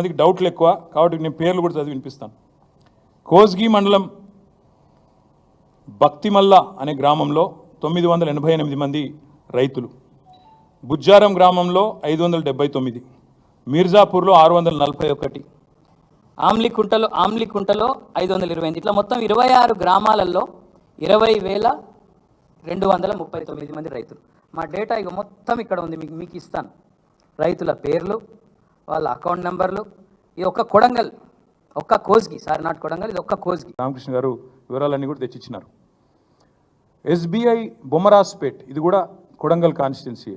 మందికి డౌట్లు ఎక్కువ. కాబట్టి నేను పేర్లు కూడా చదివి వినిపిస్తాను. కోస్గి మండలం భక్తిమల్ల అనే గ్రామంలో తొమ్మిది వందల ఎనభై ఎనిమిది మంది రైతులు. బుజ్జారం గ్రామంలో ఐదు వందల డెబ్బై తొమ్మిది. మీర్జాపూర్లో ఆరు వందల నలభై ఒకటి. ఆమ్లికుంటలో ఆమ్లికుంటలో ఐదు వందల ఇరవై ఇట్లా మొత్తం ఇరవై ఆరు గ్రామాలలో ఇరవై వేల రెండు వందల ముప్పై తొమ్మిది మంది రైతులు. మా డేటా ఇక మొత్తం ఇక్కడ ఉంది మీకు మీకు ఇస్తాను. రైతుల పేర్లు వాళ్ళ అకౌంట్ నెంబర్లు ఇది ఒక్క కొడంగల్ ఒక్క కోజ్కి సారీ నాట్ కొడంగల్ ఇది ఒక్క కోజ్కి రామకృష్ణ గారు వివరాలన్నీ కూడా తెచ్చిచ్చినారు. ఎస్బీఐ బొమ్మరాజ్పేట్ ఇది కూడా కొడంగల్ కాన్స్టిట్యున్సీ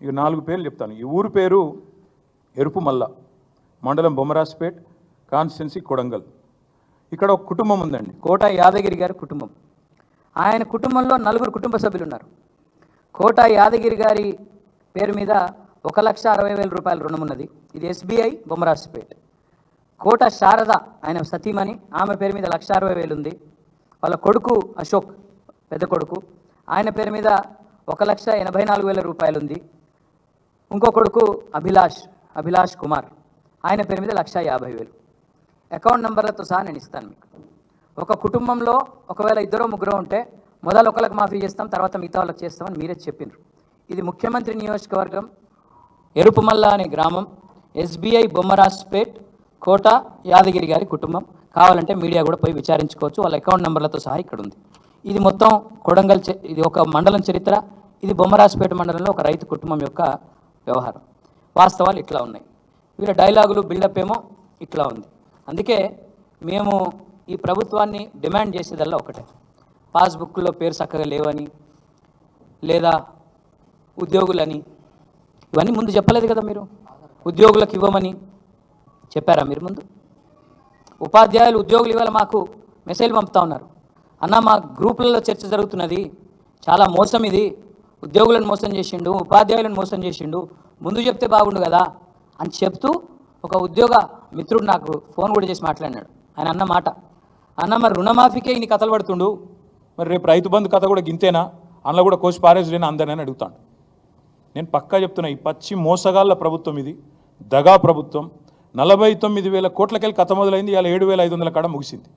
ఇక నాలుగు పేర్లు చెప్తాను. ఈ ఊరు పేరు ఎరుపుమల్ల మండలం బొమ్మరాజ్పేట్ కాన్స్టిట్యున్సీ కొడంగల్. ఇక్కడ ఒక కుటుంబం ఉందండి. కోట యాదగిరి గారి కుటుంబం. ఆయన కుటుంబంలో నలుగురు కుటుంబ సభ్యులు ఉన్నారు కోట యాదగిరి గారి పేరు మీద ఒక లక్ష అరవై వేల రూపాయల రుణం ఉన్నది. ఇది ఎస్బీఐ బొమ్మరాజ్పేట్. కోట శారద ఆయన సతీమణి ఆమె పేరు మీద లక్ష అరవై వేలు ఉంది. వాళ్ళ కొడుకు అశోక్ పెద్ద కొడుకు. ఆయన పేరు మీద ఒక లక్ష ఎనభై నాలుగు వేల రూపాయలు ఉంది. ఇంకో కొడుకు అభిలాష్ అభిలాష్ కుమార్. ఆయన పేరు మీద లక్ష యాభై వేలు. అకౌంట్ నెంబర్లతో సహా నేను ఇస్తాను మీకు. ఒక కుటుంబంలో ఒకవేళ ఇద్దరు ముగ్గురు ఉంటే మొదలు ఒకళ్ళకి మాఫీ చేస్తాం తర్వాత మిగతా వాళ్ళకి చేస్తామని మీరే చెప్పిండ్రు ఇది ముఖ్యమంత్రి నియోజకవర్గం ఎరుపుమల్ల అనే గ్రామం. ఎస్బీఐ బొమ్మరాజ్పేట్ కోట యాదగిరి గారి కుటుంబం. కావాలంటే మీడియా కూడా పోయి విచారించుకోవచ్చు. వాళ్ళ అకౌంట్ నెంబర్లతో సహా ఇక్కడ ఉంది. ఇది మొత్తం కొడంగల్ ఇది ఒక మండలం చరిత్ర. ఇది బొమ్మరాజ్పేట మండలంలో ఒక రైతు కుటుంబం యొక్క వ్యవహారం. వాస్తవాలు ఇట్లా ఉన్నాయి. వీళ్ళ డైలాగులు బిల్డప్ ఏమో ఇట్లా ఉంది. అందుకే మేము ఈ ప్రభుత్వాన్ని డిమాండ్ చేసేదల్లా ఒకటే. పాస్బుక్లో పేరు చక్కగా లేవని లేదా ఉద్యోగులని ఇవన్నీ ముందు చెప్పలేదు కదా మీరు? ఉద్యోగులకు ఇవ్వమని చెప్పారా మీరు ముందు? ఉపాధ్యాయులు ఉద్యోగులు ఇవాళ మాకు మెసేజ్ పంపుతా ఉన్నారు. అన్న మా గ్రూపులలో చర్చ జరుగుతున్నది. చాలా మోసం ఇది. ఉద్యోగులను మోసం చేసిండు ఉపాధ్యాయులను మోసం చేసిండు. ముందు చెప్తే బాగుండు కదా అని చెప్తూ ఒక ఉద్యోగ మిత్రుడు నాకు ఫోన్ కూడా చేసి మాట్లాడినాడు. ఆయన అన్న మాట. అన్న మరి రుణమాఫీకే ఇన్ని కథలు పడుతుండు? మరి రేపు రైతు బంధు కథ కూడా గింతేనా? అందులో కూడా కోసి పారేసులేనా అందరినీ అడుగుతాడు. నేను పక్కా చెప్తున్నా ఈ పచ్చి మోసగాళ్ళ ప్రభుత్వం ఇది. దగా ప్రభుత్వం. నలభై తొమ్మిది వేల కోట్లకెళ్ళి కథ మొదలైంది ఇవాళ ఏడు వేల ఐదు వందల కాడ ముగిసింది.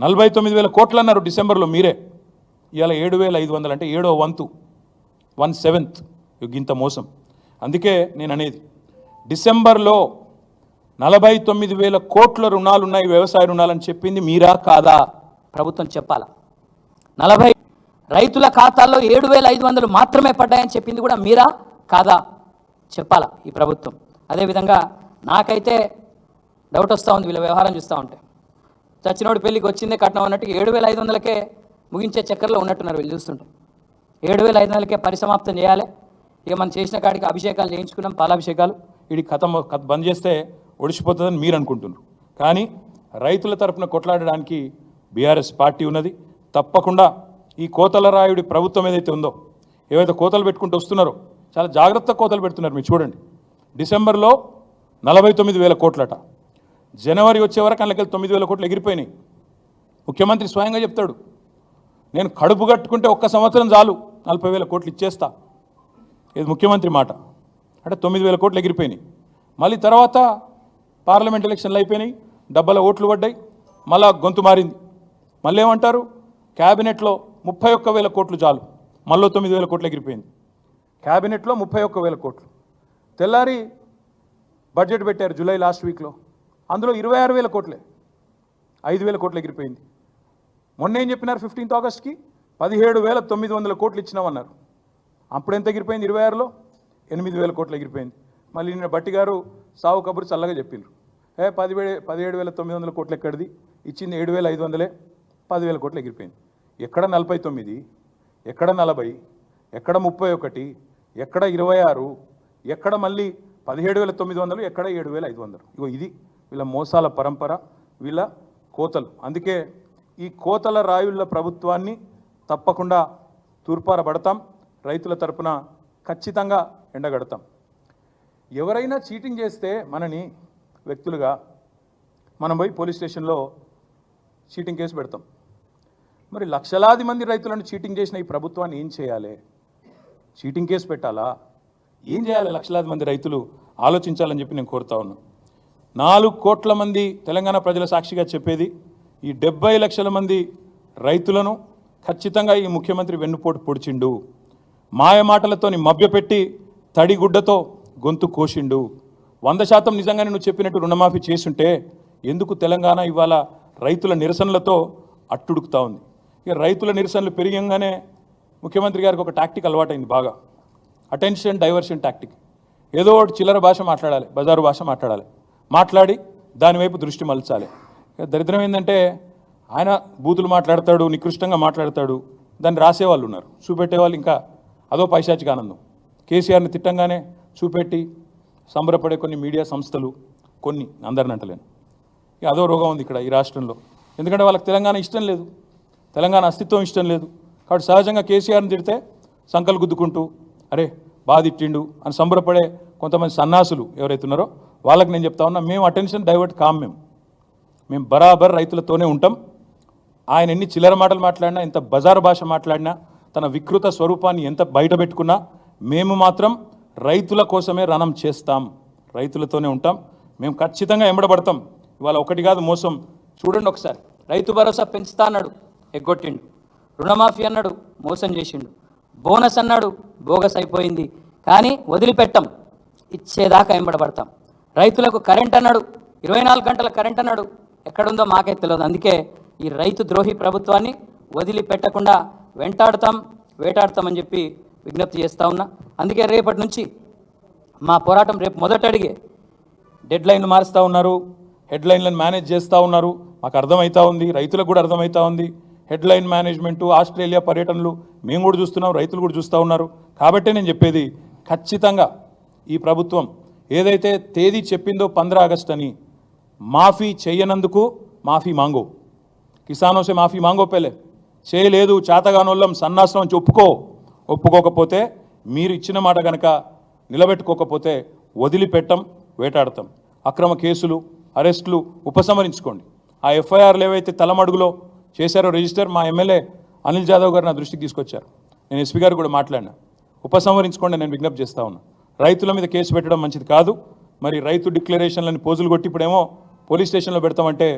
నలభై తొమ్మిది వేల కోట్లు అన్నారు డిసెంబర్లో మీరే. ఇవాళ ఏడు వేల ఐదు వందలు అంటే ఏడో వంతు. One seventh. ఇంత మోసం. అందుకే నేను అనేది డిసెంబర్లో నలభై తొమ్మిది వేల కోట్ల రుణాలు ఉన్నాయి వ్యవసాయ రుణాలని చెప్పింది మీరా కాదా? ప్రభుత్వం చెప్పాలా. నలభై రైతుల ఖాతాల్లో ఏడు వేల ఐదు వందలు మాత్రమే పడ్డాయని చెప్పింది కూడా మీరా? కాదా? చెప్పాలా ఈ ప్రభుత్వం? అదేవిధంగా నాకైతే డౌట్ వస్తూ ఉంది వీళ్ళ వ్యవహారం చూస్తూ ఉంటే. చచ్చినోడి పెళ్ళికి వచ్చిందే కట్నం అన్నట్టు ఏడు వేల ఐదు వందలకే ముగించే చక్కెరలో ఉన్నట్టున్నారు వీళ్ళు చూస్తుంటే. ఏడు వేల ఐదు వందలకే పరిసమాప్తం చేయాలి. ఇక మనం చేసిన కాడికి అభిషేకాలు చేయించుకున్నాం పాలాభిషేకాలు. వీడి కథ కథ బంద్ చేస్తే ఒడిసిపోతుందని మీరు అనుకుంటున్నారు. కానీ రైతుల తరపున కొట్లాడడానికి బీఆర్ఎస్ పార్టీ ఉన్నది. తప్పకుండా ఈ కోతల రాయుడి ప్రభుత్వం ఏదైతే ఉందో ఏవైతే కోతలు పెట్టుకుంటూ వస్తున్నారో చాలా జాగ్రత్త కోతలు పెడుతున్నారు మీరు చూడండి. డిసెంబర్లో నలభై తొమ్మిది వేల కోట్లట. జనవరి వచ్చే వరకు అందులోకి తొమ్మిది వేల కోట్లు ఎగిరిపోయినాయి. ముఖ్యమంత్రి స్వయంగా చెప్తాడు నేను కడుపు కట్టుకుంటే ఒక్క సంవత్సరం చాలు నలభై వేల కోట్లు ఇచ్చేస్తా. ఇది ముఖ్యమంత్రి మాట. అంటే తొమ్మిది వేల కోట్లు ఎగిరిపోయినాయి. మళ్ళీ తర్వాత పార్లమెంట్ ఎలక్షన్లు అయిపోయినాయి డబ్బల ఓట్లు పడ్డాయి మళ్ళా గొంతు మారింది. మళ్ళీ ఏమంటారు క్యాబినెట్లో ముప్పై ఒక్క వేల కోట్లు చాలు. మళ్ళీ తొమ్మిది వేల కోట్లు ఎగిరిపోయింది. క్యాబినెట్లో ముప్పై ఒక్క వేల కోట్లు. తెల్లారి బడ్జెట్ పెట్టారు జూలై లాస్ట్ వీక్లో. అందులో ఇరవై ఆరు వేల కోట్లే. ఐదు వేల కోట్లు ఎగిరిపోయింది. మొన్న ఏం చెప్పినారు ఫిఫ్టీన్త్ ఆగస్ట్కి? పదిహేడు వేల తొమ్మిది వందల కోట్లు ఇచ్చినామన్నారు. అప్పుడు ఎంత ఎగిరిపోయింది? ఇరవై ఆరులో? ఎనిమిది వేల కోట్లు ఎగిరిపోయింది. మళ్ళీ నిన్న బట్టి గారు సావు కబురు చల్లగా చెప్పిండ్రు ఏ పదివే పదిహేడు వేల తొమ్మిది వందల కోట్లు ఎక్కడిది? ఇచ్చింది ఏడు వేల ఐదు వందలే. పదివేల కోట్లు ఎగిరిపోయింది. ఎక్కడ నలభై తొమ్మిది ఎక్కడ నలభై ఎక్కడ ముప్పై ఒకటి ఎక్కడ ఇరవై ఆరు ఎక్కడ మళ్ళీ పదిహేడు వేల తొమ్మిది వందలు ఎక్కడ ఏడు వేల ఐదు వందలు. ఇగో ఇది వీళ్ళ మోసాల పరంపర వీళ్ళ కోతలు. అందుకే ఈ కోతల రాయుళ్ళ ప్రభుత్వాన్ని తప్పకుండా తూర్పారబడతాం రైతుల తరపున ఖచ్చితంగా ఎండగడతాం. ఎవరైనా చీటింగ్ చేస్తే మనని వ్యక్తులుగా మనం పోయి పోలీస్ స్టేషన్లో చీటింగ్ కేసు పెడతాం. మరి లక్షలాది మంది రైతులను చీటింగ్ చేసిన ఈ ప్రభుత్వాన్ని ఏం చేయాలి? చీటింగ్ కేసు పెట్టాలా? ఏం చేయాలి లక్షలాది మంది రైతులు? ఆలోచించాలని చెప్పి నేను కోరుతా ఉన్నాను నాలుగు కోట్ల మంది తెలంగాణ ప్రజల సాక్షిగా చెప్పేది ఈ డెబ్బై లక్షల మంది రైతులను ఖచ్చితంగా ఈ ముఖ్యమంత్రి వెన్నుపోటు పొడిచిండు. మాయమాటలతోని మభ్యపెట్టి తడిగుడ్డతో గొంతు కోసిండు. వంద శాతం నిజంగానే నువ్వు చెప్పినట్టు రుణమాఫీ చేసుంటే ఎందుకు తెలంగాణ ఇవాళ రైతుల నిరసనలతో అట్టుడుకుతా ఉంది? ఇక రైతుల నిరసనలు పెరిగంగానే ముఖ్యమంత్రి గారికి ఒక టాక్టిక్ అలవాటైంది బాగా. అటెన్షన్ డైవర్షన్ టాక్టిక్ ఏదో ఒకటి చిల్లర భాష మాట్లాడాలి బజారు భాష మాట్లాడాలి. మాట్లాడి దానివైపు దృష్టి మలచాలి. దరిద్రం ఏంటంటే ఆయన బూతులు మాట్లాడతాడు నికృష్టంగా మాట్లాడతాడు దాన్ని రాసేవాళ్ళు ఉన్నారు. చూపెట్టేవాళ్ళు ఇంకా అదో పైశాచిక ఆనందం. కేసీఆర్ని తిట్టంగానే చూపెట్టి సంబరపడే కొన్ని మీడియా సంస్థలు కొన్ని అందరిని అంటలేను. ఇక అదో రోగం ఉంది ఇక్కడ ఈ రాష్ట్రంలో. ఎందుకంటే వాళ్ళకి తెలంగాణ ఇష్టం లేదు. తెలంగాణ అస్తిత్వం ఇష్టం లేదు. కాబట్టి సహజంగా కేసీఆర్ని తిడితే సంకలు గుద్దుకుంటూ అరే బాధిట్టిండు అని సంబరపడే కొంతమంది సన్నాసులు ఎవరైతే ఉన్నారో వాళ్ళకి నేను చెప్తా ఉన్నా మేము అటెన్షన్ డైవర్ట్ కాం మేము. మేము బరాబర్ రైతులతోనే ఉంటాం. ఆయన ఎన్ని చిల్లర మాటలు మాట్లాడినా ఎంత బజారు భాష మాట్లాడినా తన వికృత స్వరూపాన్ని ఎంత బయట పెట్టుకున్నా మేము మాత్రం రైతుల కోసమే రణం చేస్తాం. రైతులతోనే ఉంటాం. మేము ఖచ్చితంగా ఎంబడబడతాం. ఇవాళ ఒకటి కాదు మోసం. చూడండి ఒకసారి. రైతు భరోసా పెంచుతా అన్నాడు. ఎగ్గొట్టిండు. రుణమాఫీ అన్నాడు మోసం చేసిండు. బోనస్ అన్నాడు బోగస్ అయిపోయింది. కానీ వదిలిపెట్టం ఇచ్చేదాకా ఎంబడబడతాం రైతులకు కరెంట్ అన్నాడు ఇరవై నాలుగు గంటల కరెంట్ అన్నాడు. ఎక్కడుందో మాకే తెలియదు అందుకే ఈ రైతు ద్రోహి ప్రభుత్వాన్ని వదిలిపెట్టకుండా వెంటాడతాం వేటాడతామని చెప్పి విజ్ఞప్తి చేస్తా ఉన్నా. అందుకే రేపటి నుంచి మా పోరాటం రేపు మొదట అడిగే డెడ్లైన్లు మారుస్తూ ఉన్నారు హెడ్లైన్లను మేనేజ్ చేస్తూ ఉన్నారు. మాకు అర్థమవుతా ఉంది రైతులకు కూడా అర్థమవుతా ఉంది. హెడ్లైన్ మేనేజ్మెంటు ఆస్ట్రేలియా పర్యటనలు మేము కూడా చూస్తున్నాం రైతులు కూడా చూస్తూ ఉన్నారు. కాబట్టే నేను చెప్పేది ఖచ్చితంగా ఈ ప్రభుత్వం ఏదైతే తేదీ చెప్పిందో పంద్ర ఆగస్ట్ అని మాఫీ చేయనందుకు మాఫీ మాంగో. కిసానోసే మాఫీ మాంగో పేలే. చేయలేదు చేతగానోళ్ళం సన్నాసం అని ఒప్పుకో ఒప్పుకోకపోతే మీరు ఇచ్చిన మాట కనుక నిలబెట్టుకోకపోతే వదిలిపెట్టం వేటాడతాం. అక్రమ కేసులు అరెస్టులు ఉపసంహరించుకోండి. ఆ ఎఫ్ఐఆర్లు ఏవైతే తలమడుగులో చేశారో రిజిస్టర్ మా ఎమ్మెల్యే అనిల్ జాదవ్ గారు నా దృష్టికి తీసుకొచ్చారు. నేను ఎస్పీ గారు కూడా మాట్లాడినా. ఉపసంహరించుకోండి నేను విజ్ఞప్తి చేస్తా ఉన్నా. రైతుల మీద కేసు పెట్టడం మంచిది కాదు. మరి రైతు డిక్లరేషన్లని పోజులు కొట్టి ఇప్పుడేమో పోలీస్ స్టేషన్లో పెడతామంటే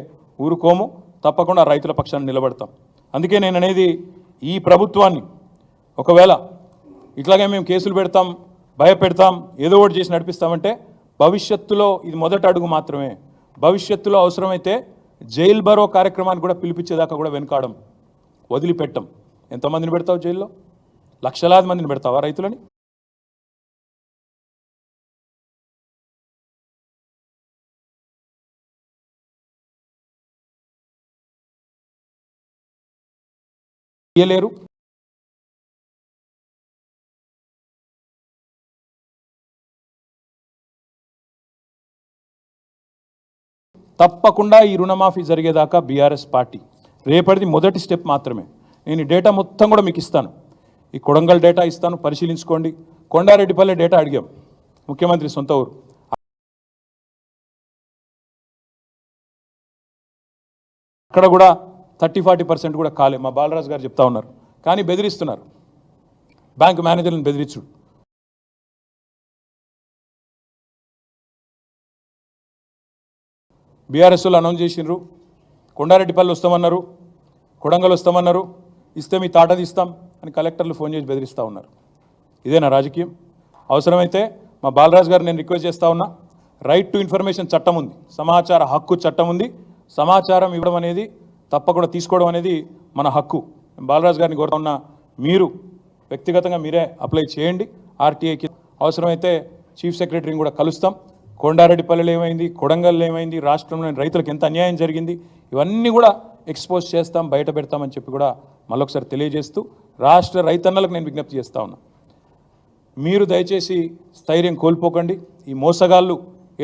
ఊరుకోము. తప్పకుండా రైతుల పక్షాన్ని నిలబడతాం. అందుకే నేను అనేది ఈ ప్రభుత్వాన్ని ఒకవేళ ఇట్లాగే మేము కేసులు పెడతాం భయపెడతాం ఏదో ఒకటి చేసి నడిపిస్తామంటే భవిష్యత్తులో ఇది మొదటి అడుగు మాత్రమే. భవిష్యత్తులో అవసరమైతే జైల్ బరో కార్యక్రమాన్ని కూడా పిలిపించేదాకా కూడా వెనకాడం వదిలిపెట్టం ఎంతమందిని పెడతావు జైల్లో? లక్షలాది మందిని పెడతావా రైతులని? ఇయ్యలేరు తప్పకుండా ఈ రుణమాఫీ జరిగేదాకా బీఆర్ఎస్ పార్టీ. రేపటిది మొదటి స్టెప్ మాత్రమే. నేను ఈ డేటా మొత్తం కూడా మీకు ఇస్తాను. ఈ కొడంగల్ డేటా ఇస్తాను పరిశీలించుకోండి. కొండారెడ్డిపల్లె డేటా అడిగాం. ముఖ్యమంత్రి సొంత ఊరు. అక్కడ కూడా థర్టీ ఫార్టీ పర్సెంట్ కూడా కాలే. మా బాలరాజు గారు చెప్తా ఉన్నారు. కానీ బెదిరిస్తున్నారు. బ్యాంక్ మేనేజర్లను బెదిరించుడు. బీఆర్ఎస్లు అనౌన్స్ చేసిండ్రు. కొండారెడ్డిపల్లి వస్తామన్నారు. కొడంగల్ వస్తామన్నారు. ఇస్తే మీ తాట తీస్తాం అని కలెక్టర్లు ఫోన్ చేసి బెదిరిస్తూ ఉన్నారు. ఇదేనా రాజకీయం. అవసరమైతే మా బాలరాజు గారు నేను రిక్వెస్ట్ చేస్తా ఉన్నా. రైట్ టు ఇన్ఫర్మేషన్ చట్టం ఉంది. సమాచార హక్కు చట్టం ఉంది. సమాచారం ఇవ్వడం అనేది తప్పకుండా తీసుకోవడం అనేది మన హక్కు. బాలరాజు గారిని కోరుతా ఉన్నా మీరు వ్యక్తిగతంగా మీరే అప్లై చేయండి. ఆర్టీఐకి అవసరమైతే చీఫ్ సెక్రటరీని కూడా కలుస్తాం. కొండారెడ్డిపల్లెలు ఏమైంది? కొడంగల్లో ఏమైంది? రాష్ట్రంలోని రైతులకు ఎంత అన్యాయం జరిగింది? ఇవన్నీ కూడా ఎక్స్పోజ్ చేస్తాం బయట పెడతామని చెప్పి కూడా మళ్ళొకసారి తెలియజేస్తూ రాష్ట్ర రైతన్నలకు నేను విజ్ఞప్తి చేస్తా ఉన్నా. మీరు దయచేసి స్థైర్యం కోల్పోకండి. ఈ మోసగాళ్ళు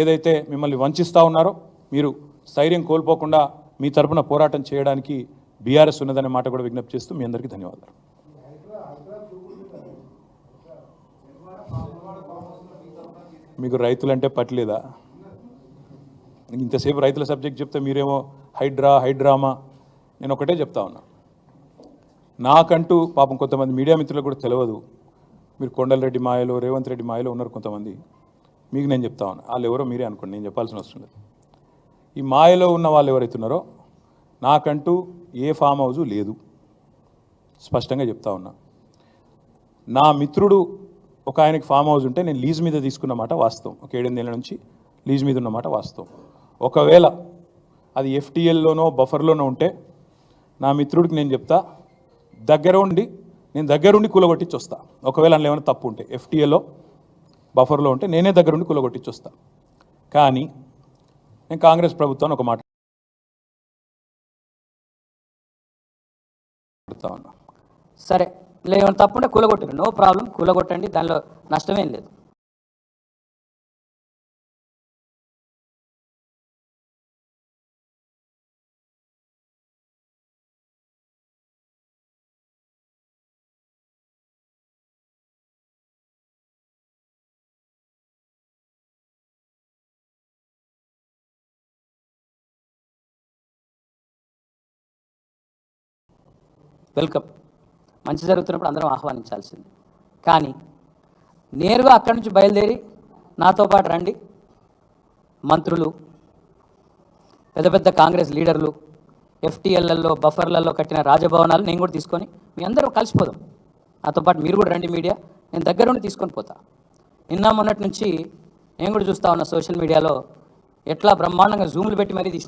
ఏదైతే మిమ్మల్ని వంచిస్తూ ఉన్నారో మీరు స్థైర్యం కోల్పోకుండా మీ తరపున పోరాటం చేయడానికి బీఆర్ఎస్ ఉన్నదనే మాట కూడా విజ్ఞప్తి చేస్తూ మీ అందరికీ ధన్యవాదాలు. మీకు రైతులంటే పట్టలేదా? ఇంతసేపు రైతుల సబ్జెక్ట్ చెప్తే మీరేమో హైడ్రా హైడ్రామా? నేను ఒకటే చెప్తా ఉన్నా. నాకంటూ పాపం కొంతమంది మీడియా మిత్రులకు కూడా తెలియదు మీరు కొండలరెడ్డి మాయలో రేవంత్ రెడ్డి మాయలో ఉన్నారు కొంతమంది. మీకు నేను చెప్తా ఉన్నా. వాళ్ళు ఎవరో మీరే అనుకోండి నేను చెప్పాల్సిన అవసరం లేదు. ఈ మాయలో ఉన్న వాళ్ళు ఎవరైతే ఉన్నారో నాకంటూ ఏ ఫామ్ హౌజు లేదు. స్పష్టంగా చెప్తా ఉన్నా. నా మిత్రుడు ఒక ఆయనకి ఫామ్ హౌస్ ఉంటే నేను లీజ్ మీద తీసుకున్న మాట వాస్తవం. ఒక ఏడెనిమిదేళ్ళ నుంచి లీజ్ మీద ఉన్నమాట వాస్తవం. ఒకవేళ అది ఎఫ్టీఎల్లోనో బఫర్లోనో ఉంటే నా మిత్రుడికి నేను చెప్తా దగ్గర ఉండి నేను దగ్గరుండి కూలగొట్టించి వస్తా. ఒకవేళ అందులో ఏమైనా తప్పు ఉంటే ఎఫ్టీఏలో బఫర్లో ఉంటే నేనే దగ్గరుండి కూలగొట్టించి వస్తా. కానీ నేను కాంగ్రెస్ ప్రభుత్వాన్ని ఒక మాట సరే. ఉన్నా సరే లేవని తప్పుంటే కూలగొట్టరు నో ప్రాబ్లం కూలగొట్టండి. దానిలో నష్టమేం లేదు. వెల్కమ్. మంచి జరుగుతున్నప్పుడు అందరం ఆహ్వానించాల్సింది. కానీ నేరుగా అక్కడి నుంచి బయలుదేరి నాతో పాటు రండి. మంత్రులు పెద్ద పెద్ద కాంగ్రెస్ లీడర్లు ఎఫ్టీఎల్లలో బఫర్లలో కట్టిన రాజభవనాలు నేను కూడా తీసుకొని మీ అందరూ కలిసిపోదాం. నాతో పాటు మీరు కూడా రండి మీడియా. నేను దగ్గర ఉండి తీసుకొని పోతా. నిన్న మొన్నటి నుంచి నేను కూడా చూస్తా ఉన్న సోషల్ మీడియాలో ఎట్లా బ్రహ్మాండంగా జూములు పెట్టి మరీ తీసిన